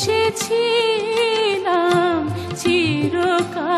বেসেছিলাম চিরকালের